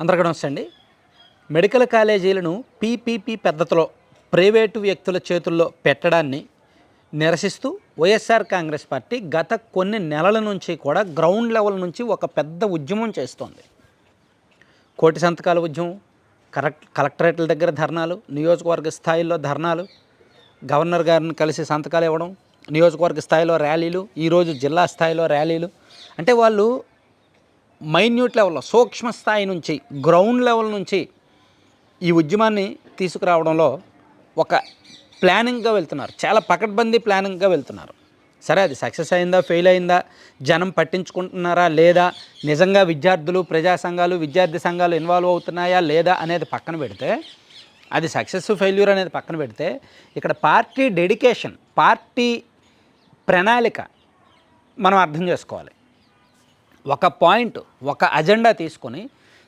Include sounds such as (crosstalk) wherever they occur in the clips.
అందరికీ నమస్తే అండి. మెడికల్ కాలేజీలను పీపీపీ పద్ధతిలో ప్రైవేటు వ్యక్తుల చేతుల్లో పెట్టడాన్ని నిరసిస్తూ వైఎస్ఆర్ కాంగ్రెస్ పార్టీ గత కొన్ని నెలల నుంచి కూడా గ్రౌండ్ లెవెల్ నుంచి ఒక పెద్ద ఉద్యమం చేస్తోంది. కోటి సంతకాల ఉద్యమం కరెక్ట్ కలెక్టరేట్ల దగ్గర ధర్నాలు నియోజకవర్గ స్థాయిలో ధర్నాలు గవర్నర్ గారిని కలిసి సంతకాలు ఇవ్వడం నియోజకవర్గ స్థాయిలో ర్యాలీలు ఈరోజు జిల్లా స్థాయిలో ర్యాలీలు. అంటే వాళ్ళు మైన్యూట్ లెవెల్లో సూక్ష్మ స్థాయి నుంచి గ్రౌండ్ లెవెల్ నుంచి ఈ ఉద్యమాన్ని తీసుకురావడంలో ఒక ప్లానింగ్గా వెళ్తున్నారు. చాలా పకడ్బందీ ప్లానింగ్గా వెళ్తున్నారు. సరే అది సక్సెస్ అయిందా ఫెయిల్ అయిందా జనం పట్టించుకుంటున్నారా లేదా నిజంగా విద్యార్థులు ప్రజా సంఘాలు విద్యార్థి సంఘాలు ఇన్వాల్వ్ అవుతున్నాయా లేదా అనేది పక్కన పెడితే అది సక్సెస్ ఫెయిల్యూర్ అనేది పక్కన పెడితే ఇక్కడ పార్టీ డెడికేషన్ పార్టీ ప్రణాళిక మనం అర్థం చేసుకోవాలి. ఒక పాయింట్ ఒక అజెండా తీసుకొని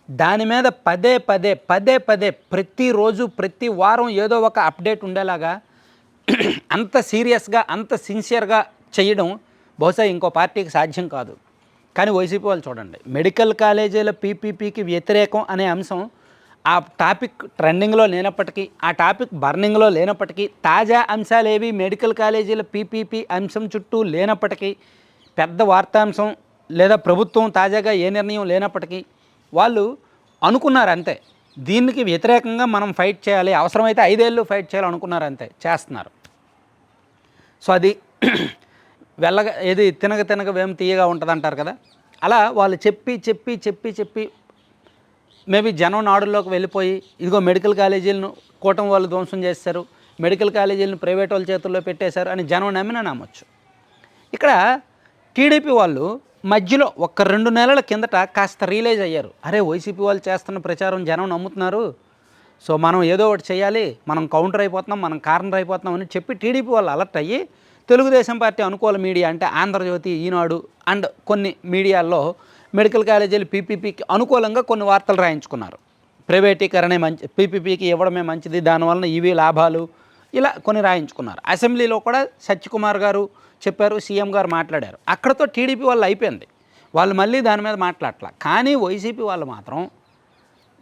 దాని మీద పదే పదే పదే పదే ప్రతిరోజు ప్రతి వారం ఏదో ఒక అప్డేట్ ఉండేలాగా (clears throat) అంత సీరియస్గా అంత సిన్సియర్గా చేయడం బహుశా ఇంకో పార్టీకి సాధ్యం కాదు. కానీ వైసీపీ వాళ్ళు చూడండి మెడికల్ కాలేజీల పీపీపీకి వ్యతిరేకం అనే అంశం ఆ టాపిక్ ట్రెండింగ్లో లేనప్పటికీ ఆ టాపిక్ బర్నింగ్లో లేనప్పటికీ తాజా అంశాలు ఏవి మెడికల్ కాలేజీల పీపీపీ అంశం చుట్టూ లేనప్పటికీ పెద్ద వార్తాంశం లేదా ప్రభుత్వం తాజాగా ఏ నిర్ణయం లేనప్పటికీ వాళ్ళు అనుకున్నారు అంతే దీనికి వ్యతిరేకంగా మనం ఫైట్ చేయాలి. అవసరమైతే ఐదేళ్ళు ఫైట్ చేయాలి అనుకున్నారు అంతే చేస్తున్నారు. సో అది (clears throat) వెళ్ళగా ఏది తినగ తినగ వేం తీయగా ఉంటుంది అంటారు కదా? అలా వాళ్ళు చెప్పి చెప్పి చెప్పి చెప్పి మేబీ జనం నాడుల్లోకి వెళ్ళిపోయి ఇదిగో మెడికల్ కాలేజీలను కూటమి వాళ్ళు ధ్వంసం చేస్తారు మెడికల్ కాలేజీలను ప్రైవేట్ వాళ్ళ చేతుల్లో పెట్టేశారు అని జనం నమ్మిన నమ్మొచ్చు. ఇక్కడ టీడీపీ వాళ్ళు మధ్యలో ఒక రెండు నెలల కిందట కాస్త రియలైజ్ అయ్యారు. అరే వైసీపీ వాళ్ళు చేస్తున్న ప్రచారం జనం నమ్ముతున్నారు. సో మనం ఏదో ఒకటి చేయాలి. మనం కౌంటర్ అయిపోతున్నాం మనం కార్నర్ అయిపోతున్నాం అని చెప్పి టీడీపీ వాళ్ళు అలర్ట్ అయ్యి తెలుగుదేశం పార్టీ అనుకూల మీడియా అంటే ఆంధ్రజ్యోతి ఈనాడు అండ్ కొన్ని మీడియాల్లో మెడికల్ కాలేజీలు పీపీపీకి అనుకూలంగా కొన్ని వార్తలు రాయించుకున్నారు. ప్రైవేటీకరణే మంచి పీపీపీకి ఇవ్వడమే మంచిది. దానివలన ఇవి లాభాలు ఇలా కొన్ని రాయించుకున్నారు. అసెంబ్లీలో కూడా సత్యకుమార్ గారు చెప్పారు సీఎం గారు మాట్లాడారు. అక్కడతో టీడీపీ వాళ్ళు అయిపోయింది. వాళ్ళు మళ్ళీ దాని మీద మాట్లాడట్లా. కానీ వైసీపీ వాళ్ళు మాత్రం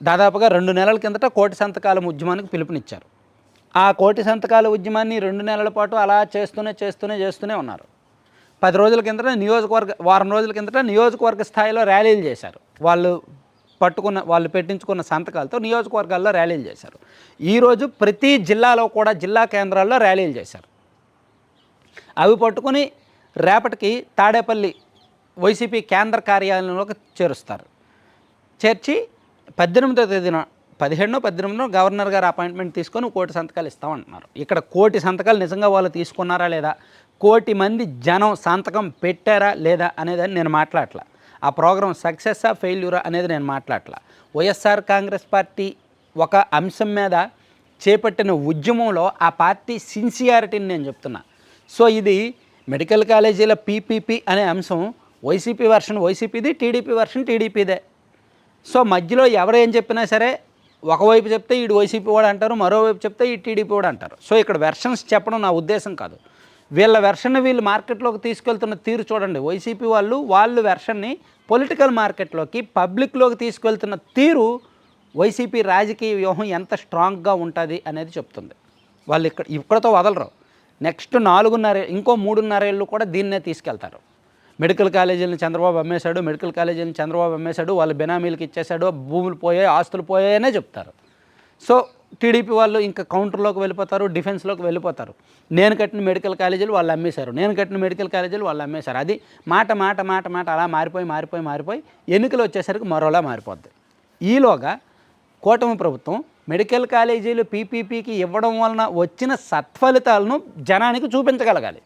దాదాపుగా రెండు నెలల కిందట కోటి సంతకాల ఉద్యమానికి పిలుపునిచ్చారు. ఆ కోటి సంతకాల ఉద్యమాన్ని రెండు నెలల పాటు అలా చేస్తూనే చేస్తూనే చేస్తూనే ఉన్నారు. పది రోజుల కిందట నియోజకవర్గ వారం రోజుల కిందట నియోజకవర్గ స్థాయిలో ర్యాలీలు చేశారు. వాళ్ళు పట్టుకున్న వాళ్ళు పెట్టించుకున్న సంతకాలతో నియోజకవర్గాల్లో ర్యాలీలు చేశారు. ఈరోజు ప్రతి జిల్లాలో కూడా జిల్లా కేంద్రాల్లో ర్యాలీలు చేశారు. అవి పట్టుకుని రేపటికి తాడేపల్లి వైసీపీ కేంద్ర కార్యాలయంలోకి చేరుస్తారు. చేర్చి పద్దెనిమిదో తేదీన పదిహేడునో పద్దెనిమిదినో గవర్నర్ గారు అపాయింట్మెంట్ తీసుకొని కోటి సంతకాలు ఇస్తామంటున్నారు. ఇక్కడ కోటి సంతకాలు నిజంగా వాళ్ళు తీసుకున్నారా లేదా? కోటి మంది జనం సంతకం పెట్టారా లేదా అనేది నేను మాట్లాడలే ఆ ప్రోగ్రాం సక్సెస్సా ఫెయిల్యూరా అనేది నేను మాట్లాడలా వైఎస్ఆర్ కాంగ్రెస్ పార్టీ ఒక అంశం మీద చేపట్టిన ఉద్యమంలో ఆ పార్టీ సిన్సియారిటీని నేను చెప్తున్నా. సో ఇది మెడికల్ కాలేజీల పీపీపీ అనే అంశం వైసీపీ వర్షన్ వైసీపీది టీడీపీ వర్షన్ టీడీపీదే. సో మధ్యలో ఎవరు ఏం చెప్పినా సరే ఒకవైపు చెప్తే ఈడు వైసీపీ వాడు అంటారు మరోవైపు చెప్తే ఈ టీడీపీ వాడు అంటారు. సో ఇక్కడ వెర్షన్స్ చెప్పడం నా ఉద్దేశం కాదు. వీళ్ళ వెర్షన్ వీళ్ళు మార్కెట్లోకి తీసుకెళ్తున్న తీరు చూడండి. వైసీపీ వాళ్ళు వాళ్ళు వెర్షన్ని పొలిటికల్ మార్కెట్లోకి పబ్లిక్లోకి తీసుకెళ్తున్న తీరు వైసీపీ రాజకీయ వ్యూహం ఎంత స్ట్రాంగ్గా ఉంటుంది అనేది చెప్తుంది. వాళ్ళు ఇక్కడ ఇక్కడతో వదలరు. నెక్స్ట్ నాలుగున్నర ఇంకో మూడున్నరేళ్ళు కూడా దీన్నే తీసుకెళ్తారు. మెడికల్ కాలేజీలను చంద్రబాబు అమ్మేశాడు మెడికల్ కాలేజీలను చంద్రబాబు అమ్మేశాడు వాళ్ళు బెనామీలకు ఇచ్చేశాడు భూములు పోయాయి ఆస్తులు పోయాయనే చెప్తారు. సో టీడీపీ వాళ్ళు ఇంకా కౌంటర్లోకి వెళ్ళిపోతారు డిఫెన్స్లోకి వెళ్ళిపోతారు. నేను కట్టిన మెడికల్ కాలేజీలు వాళ్ళు అమ్మేశారు. నేను కట్టిన మెడికల్ కాలేజీలు వాళ్ళు అమ్మేశారు. అది మాట మాట మాట మాట అలా మారిపోయి మారిపోయి మారిపోయి ఎన్నికలు వచ్చేసరికి మరోలా మారిపోద్ది. ఈలోగా కూటమి ప్రభుత్వం మెడికల్ కాలేజీలు పీపీపీకి ఇవ్వడం వలన వచ్చిన సత్ఫలితాలను జనానికి చూపించగలగాలి.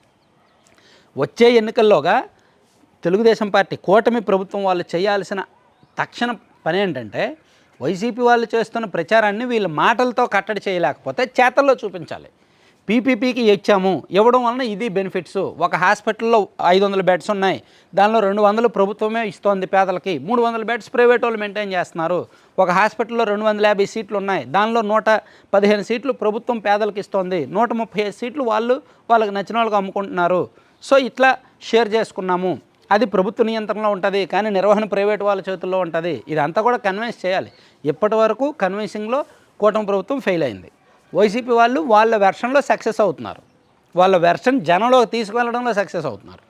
వచ్చే ఎన్నికల్లోగా తెలుగుదేశం పార్టీ కూటమి ప్రభుత్వం వాళ్ళు చేయాల్సిన తక్షణ పని ఏంటంటే వైసీపీ వాళ్ళు చేస్తున్న ప్రచారాన్ని వీళ్ళ మాటలతో కట్టడి చేయలేకపోతే చేతల్లో చూపించాలి. పీపీపీకి ఇచ్చాము. ఇవ్వడం వలన ఇది బెనిఫిట్స్. ఒక హాస్పిటల్లో ఐదు వందల బెడ్స్ ఉన్నాయి. దానిలో రెండు వందలు ప్రభుత్వమే ఇస్తోంది పేదలకి. మూడు వందల బెడ్స్ ప్రైవేట్ వాళ్ళు మెయింటైన్ చేస్తున్నారు. ఒక హాస్పిటల్లో రెండు వందల యాభై సీట్లు ఉన్నాయి. దానిలో నూట పదిహేను సీట్లు ప్రభుత్వం పేదలకు ఇస్తోంది. నూట ముప్పై ఐదు సీట్లు వాళ్ళు వాళ్ళకి నచ్చిన వాళ్ళకి అమ్ముకుంటున్నారు. సో ఇట్లా షేర్ చేసుకున్నాము. అది ప్రభుత్వ నియంత్రణలో ఉంటుంది కానీ నిర్వహణ ప్రైవేట్ వాళ్ళ చేతుల్లో ఉంటుంది. ఇదంతా కూడా కన్విన్స్ చేయాలి. ఇప్పటి వరకు కన్విన్సింగ్లో కూటమి ప్రభుత్వం ఫెయిల్ అయింది. వైసీపీ వాళ్ళు వాళ్ళ వెర్షన్లో సక్సెస్ అవుతున్నారు. వాళ్ళ వెర్షన్ జనంలో తీసుకువెళ్ళడంలో సక్సెస్ అవుతున్నారు.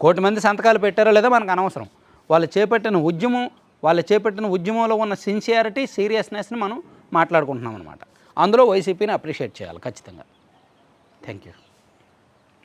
కోటి మంది సంతకాలు పెట్టారో లేదో మనకు అనవసరం. వాళ్ళు చేపట్టిన ఉద్యమం వాళ్ళు చేపట్టిన ఉద్యమంలో ఉన్న సిన్సియారిటీ సీరియస్నెస్ని మనం మాట్లాడుకుంటున్నాం అనమాట అందులో వైసీపీని అప్రిషియేట్ చేయాలి ఖచ్చితంగా. Thank you